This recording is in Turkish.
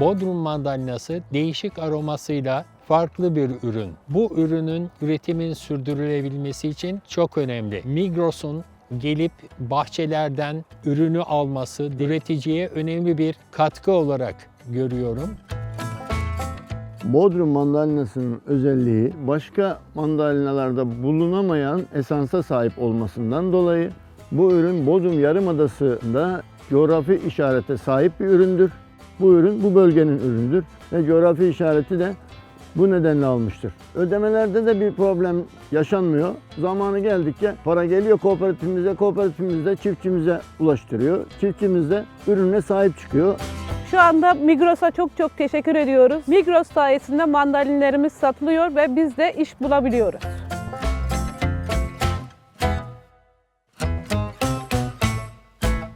Bodrum mandalinası değişik aromasıyla farklı bir ürün. Bu ürünün üretimin sürdürülebilmesi için çok önemli. Migros'un gelip bahçelerden ürünü alması üreticiye önemli bir katkı olarak görüyorum. Bodrum mandalinasının özelliği başka mandalinalarda bulunamayan esansa sahip olmasından dolayı bu ürün Bodrum Yarımadası'nda coğrafi işarete sahip bir üründür. Bu ürün bu bölgenin ürünüdür ve coğrafi işareti de bu nedenle almıştır. Ödemelerde de bir problem yaşanmıyor. Zamanı geldikçe para geliyor kooperatifimize, kooperatifimiz çiftçimize ulaştırıyor. Çiftçimiz de ürüne sahip çıkıyor. Şu anda Migros'a çok çok teşekkür ediyoruz. Migros sayesinde mandalinlerimiz satılıyor ve biz de iş bulabiliyoruz.